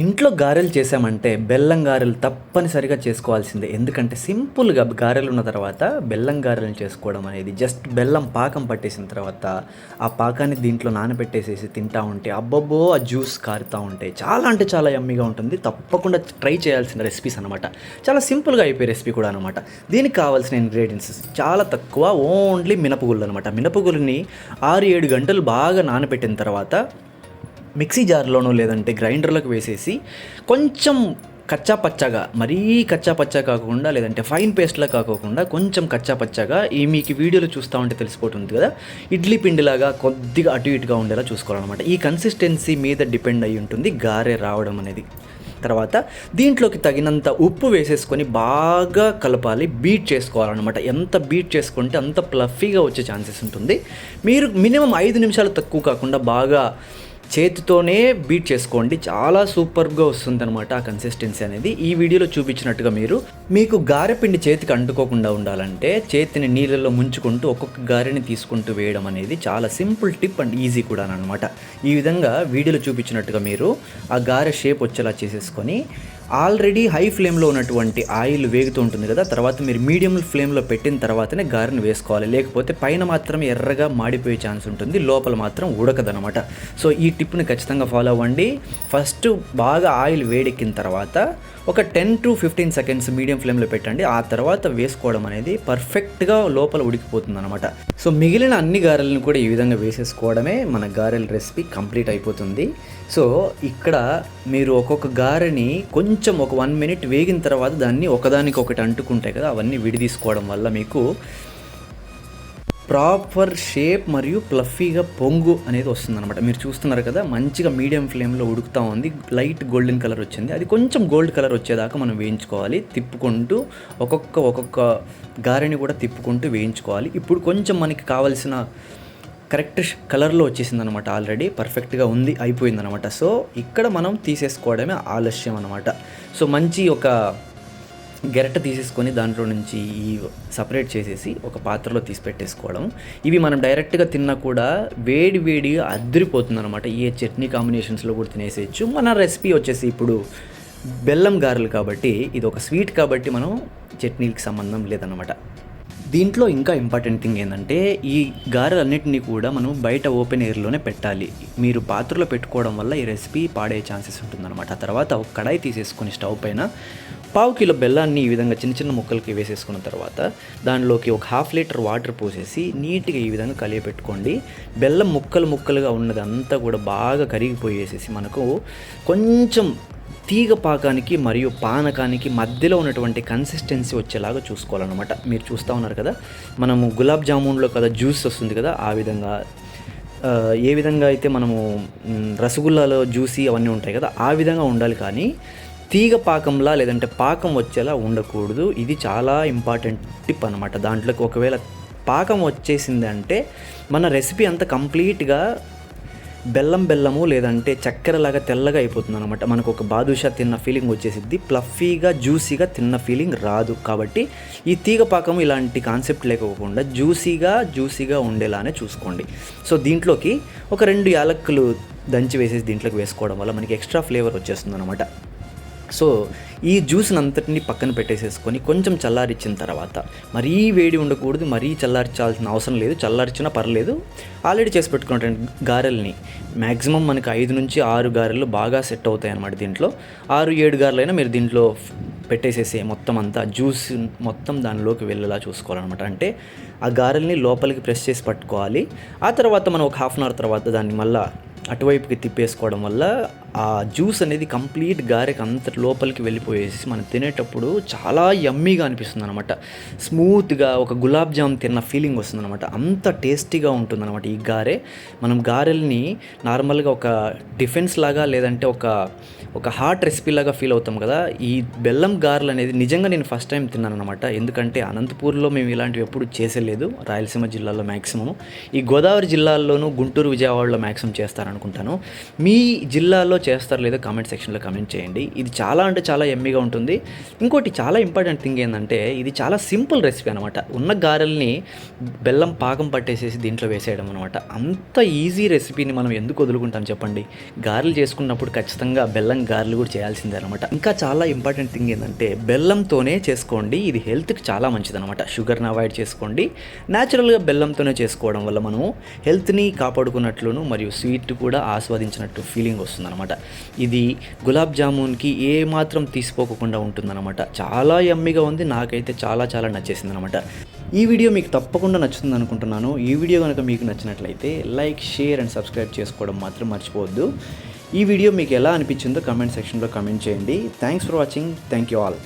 ఇంట్లో గారెలు చేసామంటే బెల్లం గారెలు తప్పనిసరిగా చేసుకోవాల్సిందే. ఎందుకంటే సింపుల్గా గారెలు ఉన్న తర్వాత బెల్లం గారెలు చేసుకోవడం అనేది జస్ట్ బెల్లం పాకం పట్టేసిన తర్వాత ఆ పాకాన్ని దీంట్లో నానబెట్టేసేసి తింటా ఉంటే అబ్బబ్బో ఆ జ్యూస్ కారుతూ ఉంటే చాలా అంటే చాలా యమ్మీగా ఉంటుంది. తప్పకుండా ట్రై చేయాల్సిన రెసిపీస్ అనమాట చాలా సింపుల్గా అయిపోయే రెసిపీ కూడా అనమాట దీనికి కావాల్సిన ఇంగ్రీడియంట్స్ చాలా తక్కువ ఓన్లీ మినపగుళ్ళు అనమాట మినపగుళ్ళని ఆరు ఏడు గంటలు బాగా నానబెట్టిన తర్వాత మిక్సీ జార్లోనో లేదంటే గ్రైండర్లోకి వేసేసి కొంచెం కచ్చా పచ్చగా మరీ కచ్చా పచ్చా కాకుండా లేదంటే ఫైన్ పేస్ట్లా కాకోకుండా కొంచెం కచ్చా పచ్చగా ఈ మీకు వీడియోలో చూస్తూ ఉంటే తెలిసిపోతుంది కదా ఇడ్లీ పిండిలాగా కొద్దిగా అటు ఇటుగా ఉండేలా చూసుకోవాలన్నమాట. ఈ కన్సిస్టెన్సీ మీద డిపెండ్ అయి ఉంటుంది గారె రావడం అనేది. తర్వాత దీంట్లోకి తగినంత ఉప్పు వేసేసుకొని బాగా కలపాలి బీట్ చేసుకోవాలన్నమాట. ఎంత బీట్ చేసుకుంటే అంత ప్లఫీగా వచ్చే ఛాన్సెస్ ఉంటుంది. మీరు మినిమం ఐదు నిమిషాలు తక్కువ కాకుండా బాగా చేతితోనే బీట్ చేసుకోండి. చాలా సూపర్గా వస్తుంది అనమాట ఆ కన్సిస్టెన్సీ అనేది. ఈ వీడియోలో చూపించినట్టుగా మీరు మీకు గారెపిండి చేతికి అంటుకోకుండా ఉండాలంటే చేతిని నీళ్ళలో ముంచుకుంటూ ఒక్కొక్క గారెని తీసుకుంటూ వేయడం అనేది చాలా సింపుల్ టిప్ అండ్ ఈజీ కూడా అనమాట ఈ విధంగా వీడియోలో చూపించినట్టుగా మీరు ఆ గారె షేప్ వచ్చేలా చేసేసుకొని ఆల్రెడీ హై ఫ్లేమ్లో ఉన్నటువంటి ఆయిల్ వేగుతూ ఉంటుంది కదా తర్వాత మీరు మీడియం ఫ్లేమ్లో పెట్టిన తర్వాతనే గారెని వేసుకోవాలి. లేకపోతే పైన మాత్రం ఎర్రగా మాడిపోయే ఛాన్స్ ఉంటుంది లోపల మాత్రం ఉడకదనమాట సో ఈ టిప్ని ఖచ్చితంగా ఫాలో అవ్వండి. ఫస్ట్ బాగా ఆయిల్ వేడెక్కిన తర్వాత ఒక ten to fifteen seconds medium ఫ్లేమ్లో పెట్టండి. ఆ తర్వాత వేసుకోవడం అనేది పర్ఫెక్ట్గా లోపల ఉడికిపోతుంది అనమాట సో మిగిలిన అన్ని గారెలను కూడా ఈ విధంగా వేసేసుకోవడమే మన గారెల రెసిపీ కంప్లీట్ అయిపోతుంది. సో ఇక్కడ మీరు ఒక్కొక్క గారెని కొంచెం ఒక వన్ మినిట్ వేగిన తర్వాత దాన్ని ఒకదానికి ఒకటి అంటుకుంటాయి కదా అవన్నీ విడిదీసుకోవడం వల్ల మీకు ప్రాపర్ షేప్ మరియు ప్లఫీగా పొంగు అనేది వస్తుందన్నమాట. మీరు చూస్తున్నారు కదా మంచిగా మీడియం ఫ్లేమ్లో ఉడుకుతూ ఉంది. లైట్ గోల్డెన్ కలర్ వచ్చింది. అది కొంచెం గోల్డ్ కలర్ వచ్చేదాకా మనం వేయించుకోవాలి. తిప్పుకుంటూ ఒక్కొక్క ఒక్కొక్క గారెని కూడా తిప్పుకుంటూ వేయించుకోవాలి. ఇప్పుడు కొంచెం మనకి కావాల్సిన కరెక్ట్ కలర్లో వచ్చేసింది అనమాట ఆల్రెడీ. పర్ఫెక్ట్గా ఉంది అయిపోయిందనమాట సో ఇక్కడ మనం తీసేసుకోవడమే ఆలస్యం అనమాట సో మంచి ఒక గెరట తీసేసుకొని దాంట్లో నుంచి ఈ సపరేట్ చేసేసి ఒక పాత్రలో తీసి పెట్టేసుకోవడం ఇవి మనం డైరెక్ట్గా తిన్నా కూడా వేడి వేడిగా అద్దరిపోతుంది అనమాట ఏ చట్నీ కాంబినేషన్స్లో కూడా తినేసేయచ్చు. మన రెసిపీ వచ్చేసి ఇప్పుడు బెల్లం గారెలు కాబట్టి ఇది ఒక స్వీట్ కాబట్టి మనం చట్నీలకి సంబంధం లేదనమాట దీంట్లో ఇంకా ఇంపార్టెంట్ థింగ్ ఏంటంటే ఈ గారెలన్నింటినీ కూడా మనం బయట ఓపెన్ ఎయిర్లోనే పెట్టాలి. మీరు పాత్రలో పెట్టుకోవడం వల్ల ఈ రెసిపీ పాడే ఛాన్సెస్ ఉంటుందన్నమాట. ఆ తర్వాత ఒక కడాయి తీసేసుకొని స్టవ్ పైన పావు కిలో బెల్లాన్ని ఈ విధంగా చిన్న చిన్న ముక్కలకి వేసేసుకున్న తర్వాత దానిలోకి ఒక హాఫ్ లీటర్ వాటర్ పోసేసి నీట్గా ఈ విధంగా కలియపెట్టుకోండి. బెల్లం ముక్కలు ముక్కలుగా ఉన్నదంతా కూడా బాగా కరిగిపోయేసేసి మనకు కొంచెం తీగ పాకానికి మరియు పానకానికి మధ్యలో ఉన్నటువంటి కన్సిస్టెన్సీ వచ్చేలాగా చూసుకోవాలన్నమాట. మీరు చూస్తూ ఉన్నారు కదా మనము గులాబ్ జామున్లో కదా జ్యూస్ వస్తుంది కదా ఆ విధంగా ఏ విధంగా అయితే మనము రసగుల్లాలో జ్యూసీ అవన్నీ ఉంటాయి కదా ఆ విధంగా ఉండాలి కానీ తీగ పాకంలా లేదంటే పాకం వచ్చేలా ఉండకూడదు. ఇది చాలా ఇంపార్టెంట్ టిప్ అనమాట దాంట్లోకి ఒకవేళ పాకం వచ్చేసిందంటే మన రెసిపీ అంతా కంప్లీట్గా బెల్లం బెల్లము లేదంటే చక్కెరలాగా తెల్లగా అయిపోతుంది అనమాట మనకు ఒక బాదుషా తిన్న ఫీలింగ్ వచ్చేసిద్ది. ప్లఫీగా జ్యూసీగా తిన్న ఫీలింగ్ రాదు. కాబట్టి ఈ తీగ పాకం ఇలాంటి కాన్సెప్ట్ లేకోకుండా జ్యూసీగా జ్యూసీగా ఉండేలానే చూసుకోండి. సో దీంట్లోకి ఒక రెండు యాలక్కులు దంచి వేసేసి దీంట్లోకి వేసుకోవడం వల్ల మనకి ఎక్స్ట్రా ఫ్లేవర్ వచ్చేస్తుంది అనమాట సో ఈ జ్యూస్ని అంతటిని పక్కన పెట్టేసేసుకొని కొంచెం చల్లారిచ్చిన తర్వాత మరీ వేడి ఉండకూడదు మరీ చల్లార్చాల్సిన అవసరం లేదు చల్లార్చినా పర్లేదు. ఆల్రెడీ చేసి పెట్టుకున్న గారెల్ని మ్యాక్సిమం మనకి ఐదు నుంచి ఆరు గారెలు బాగా సెట్ అవుతాయి అన్నమాట దీంట్లో. ఆరు ఏడు గారెలైనా మీరు దీంట్లో పెట్టేసేసి మొత్తం అంతా జ్యూస్ మొత్తం దానిలోకి వెళ్ళేలా చూసుకోవాలన్నమాట. అంటే ఆ గారెల్ని లోపలికి ప్రెస్ చేసి పట్టుకోవాలి. ఆ తర్వాత మనం ఒక హాఫ్ అన్ అవర్ తర్వాత దాన్ని మళ్ళీ అటువైపుకి తిప్పేసుకోవడం వల్ల ఆ జ్యూస్ అనేది కంప్లీట్ గారెకి అంత లోపలికి వెళ్ళిపోయేసి మనం తినేటప్పుడు చాలా యమ్మీగా అనిపిస్తుంది అనమాట స్మూత్గా ఒక గులాబ్ జామ్ తిన్న ఫీలింగ్ వస్తుంది అనమాట అంత టేస్టీగా ఉంటుంది అనమాట ఈ గారె. మనం గారెల్ని నార్మల్గా ఒక డిఫెన్స్ లాగా లేదంటే ఒక ఒక హాట్ రెసిపీ లాగా ఫీల్ అవుతాం కదా. ఈ బెల్లం గారెలు అనేది నిజంగా నేను ఫస్ట్ టైం తిన్నాను అనమాట ఎందుకంటే అనంతపూర్లో మేము ఇలాంటివి ఎప్పుడు చేసేలేదు. రాయలసీమ జిల్లాలో మ్యాక్సిమం ఈ గోదావరి జిల్లాల్లోనూ గుంటూరు విజయవాడలో మ్యాక్సిమం చేస్తారనుకుంటాను. మీ జిల్లాలో చేస్తారు లేదో కామెంట్ సెక్షన్లో కామెంట్ చేయండి. ఇది చాలా అంటే చాలా ఎమ్మీగా ఉంటుంది. ఇంకోటి చాలా ఇంపార్టెంట్ థింగ్ ఏంటంటే ఇది చాలా సింపుల్ రెసిపీ అనమాట ఉన్న గారెల్ని బెల్లం పాకం పట్టేసేసి దీంట్లో వేసేయడం అనమాట అంత ఈజీ రెసిపీని మనం ఎందుకు వదులుకుంటాం చెప్పండి? గారెలు చేసుకున్నప్పుడు ఖచ్చితంగా బెల్లం గారెలు కూడా చేయాల్సిందే అనమాట ఇంకా చాలా ఇంపార్టెంట్ థింగ్ ఏంటంటే బెల్లంతోనే చేసుకోండి. ఇది హెల్త్కి చాలా మంచిదనమాట షుగర్ని అవాయిడ్ చేసుకోండి. న్యాచురల్గా బెల్లంతోనే చేసుకోవడం వల్ల మనము హెల్త్ని కాపాడుకున్నట్లును మరియు స్వీట్ కూడా ఆస్వాదించినట్టు ఫీలింగ్ వస్తుందన్నమాట. ఇది గులాబ్ జామున్కి ఏ మాత్రం తీసిపోకుండా ఉంటుందన్నమాట. చాలా యమ్మిగా ఉంది నాకైతే చాలా చాలా నచ్చేసింది అనమాట ఈ వీడియో మీకు తప్పకుండా నచ్చుతుంది అనుకుంటున్నాను. ఈ వీడియో కనుక మీకు నచ్చినట్లయితే లైక్ షేర్ అండ్ సబ్స్క్రైబ్ చేసుకోవడం మాత్రం మర్చిపోవద్దు. ఈ వీడియో మీకు ఎలా అనిపించిందో కమెంట్ సెక్షన్లో కమెంట్ చేయండి. Thanks for watching. Thank you all.